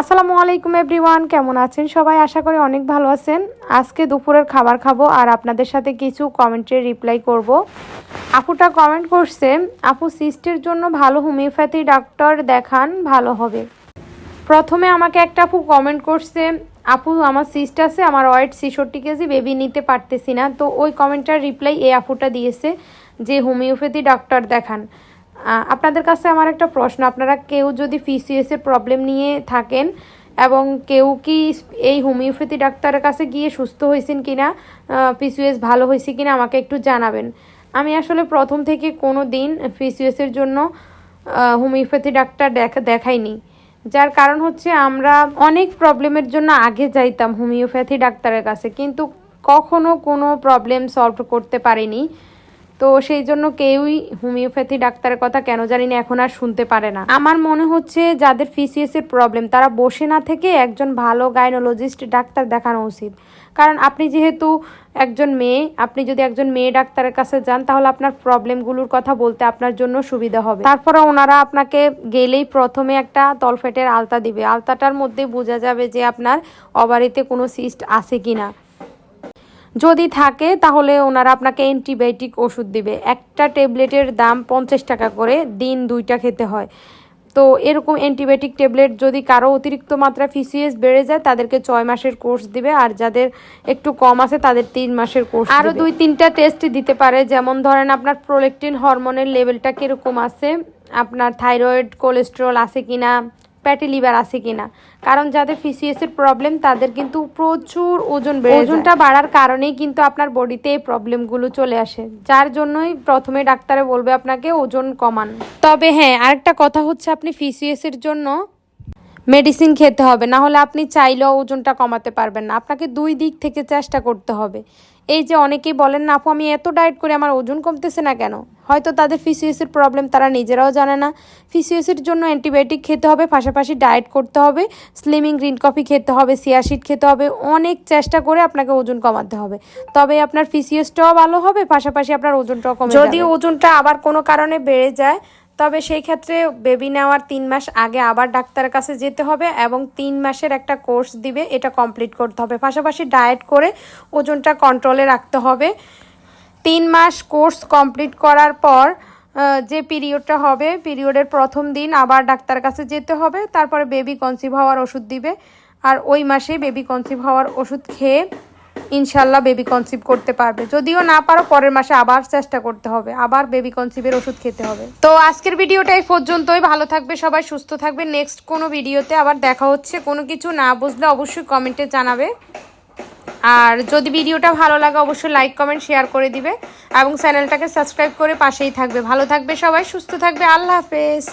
আসসালামু আলাইকুম এভরিওয়ান, কেমন আছেন সবাই? আশা করি অনেক ভালো আছেন। আজকে দুপুরের খাবার খাব আর আপনাদের সাথে কিছু কমেন্টের রিপ্লাই করব। আপুটা কমেন্ট করছে, আপু, সিস্টের জন্য ভালো হোমিওপ্যাথি ডাক্তার দেখান, ভালো হবে। প্রথমে আমাকে একটা আপু কমেন্ট করছে, আপু, আমার সিস্ট আছে, আমার ওয়েট ছেষট্টি কেজি, বেবি নিতে পারতেছি না। তো ওই কমেন্টটার রিপ্লাই এই আপুটা দিয়েছে যে হোমিওপ্যাথি ডাক্তার দেখান। আপনাদের কাছে আমার একটা প্রশ্ন। আপনারা কেউ যদি ফিসিএস এর প্রবলেম নিয়ে থাকেন এবং কেউ কি এই হোমিওপ্যাথি ডাক্তারের কাছে গিয়ে সুস্থ হয়েছেন কিনা পিসিএস ভালো হয়েছে কিনা আমাকে একটু জানাবেন। আমি আসলে প্রথম থেকে কোনো দিন পিসিএস এর জন্য হোমিওপ্যাথি ডাক্তার দেখা দেখাইনি। যার কারণ হচ্ছে আমরা অনেক প্রবলেমের জন্য আগে যাইতাম হোমিওপ্যাথি ডাক্তারের কাছে, কিন্তু কখনো কোনো প্রবলেম সলভ করতে পারিনি। তো সেই জন্য কেউই হোমিওপ্যাথি ডাক্তারের কথা কেন জানি না, এখন আর শুনতে পারে না। আমার মনে হচ্ছে যাদের ফিসিএস এর প্রবলেম তারা বসে না থেকে একজন ভালো গাইনোলজিস্ট ডাক্তার দেখানো উচিত। কারণ আপনি যেহেতু একজন মেয়ে, আপনি যদি একজন মেয়ে ডাক্তারের কাছে যান, তাহলে আপনার প্রবলেমগুলোর কথা বলতে আপনার জন্য সুবিধা হবে। তারপরে ওনারা আপনাকে গেলেই প্রথমে একটা তলফেটের আলতা দিবে। আলতাটার মধ্যে বোঝা যাবে যে আপনার অবারিতে কোনো সিস্ট আছে কিনা। যদি থাকে তাহলে ওনারা আপনাকে অ্যান্টিবায়োটিক ওষুধ দিবে। একটা ট্যাবলেটের দাম পঞ্চাশ টাকা করে দিন দুইটা খেতে হয়। তো এরকম অ্যান্টিবায়োটিক ট্যাবলেট যদি কারও অতিরিক্ত মাত্রা ফিসিএস বেড়ে যায় তাদেরকে ছয় মাসের কোর্স দিবে আর যাদের একটু কম আছে তাদের তিন মাসের কোর্স আরও দুই তিনটা টেস্ট দিতে পারে যেমন ধরেন আপনার প্রোলেকটিন হরমোনের লেভেলটা কীরকম আছে আপনার থাইরয়েড কোলেস্টেরল আছে কিনা ফ্যাটি লিভার আছে কিনা। কারণ যাদের ফিসিএস এর প্রবলেম তাদের কিন্তু প্রচুর ওজন বেড়ে ওজনটা বাড়ার কারণেই কিন্তু আপনার বডিতে এই প্রবলেমগুলো চলে আসে। যার জন্যই প্রথমে ডাক্তারে বলবে আপনাকে ওজন কমান। তবে হ্যাঁ আরেকটা কথা হচ্ছে আপনি ফিসিএস এর জন্য মেডিসিন খেতে হবে। না হলে আপনি চাইলেও ওজনটা কমাতে পারবেন না। আপনাকে দুই দিক থেকে চেষ্টা করতে হবে। এই যে অনেকেই বলেন, না আপু, আমি এত ডায়েট করে আমার ওজন কমতেছে না কেন? হয়তো তাদের ফিসিএসের প্রবলেম তারা নিজেরাও জানে না। ফিসিএসের জন্য অ্যান্টিবায়োটিক খেতে হবে পাশাপাশি ডায়েট করতে হবে স্লিমিং গ্রিন কফি খেতে হবে সিয়াশিট খেতে হবে অনেক চেষ্টা করে আপনাকে ওজন কমাতে হবে। তবে আপনার ফিসিএসটাও ভালো হবে পাশাপাশি আপনার ওজনটাও কমে যদি ওজনটা আবার কোনো কারণে বেড়ে যায় তবে সেই ক্ষেত্রে বেবি নেওয়ার তিন মাস আগে আবার ডাক্তারের কাছে যেতে হবে এবং তিন মাসের একটা কোর্স দিবে এটা কমপ্লিট করতে হবে। পাশাপাশি ডায়েট করে ওজনটা কন্ট্রোলে রাখতে হবে। তিন মাস কোর্স কমপ্লিট করার পর যে পিরিয়ডটা হবে, পিরিয়ডের প্রথম দিন আবার ডাক্তারের কাছে যেতে হবে, তারপরে বেবি কনসিভ হওয়ার ওষুধ দিবে, আর ওই মাসে বেবি কনসিভ হওয়ার ওষুধ খেয়ে ইনশাল্লাহ বেবি কনসিভ করতে পারবে। যদিও না পারো, পরের মাসে আবার চেষ্টা করতে হবে, আবার বেবি কনসিভের ওষুধ খেতে হবে। তো আজকের ভিডিওটা এই পর্যন্তই, ভালো থাকবে সবাই, সুস্থ থাকবে। নেক্সট কোনো ভিডিওতে আবার দেখা হচ্ছে। কোনো কিছু না বুঝলে অবশ্যই কমেন্টে জানাবে। আর যদি ভিডিওটা ভালো লাগে, অবশ্যই লাইক কমেন্ট শেয়ার করে দিবে এবং চ্যানেলটাকে সাবস্ক্রাইব করে পাশেই থাকবে। ভালো থাকবে সবাই, সুস্থ থাকবে। আল্লাহ হাফেজ।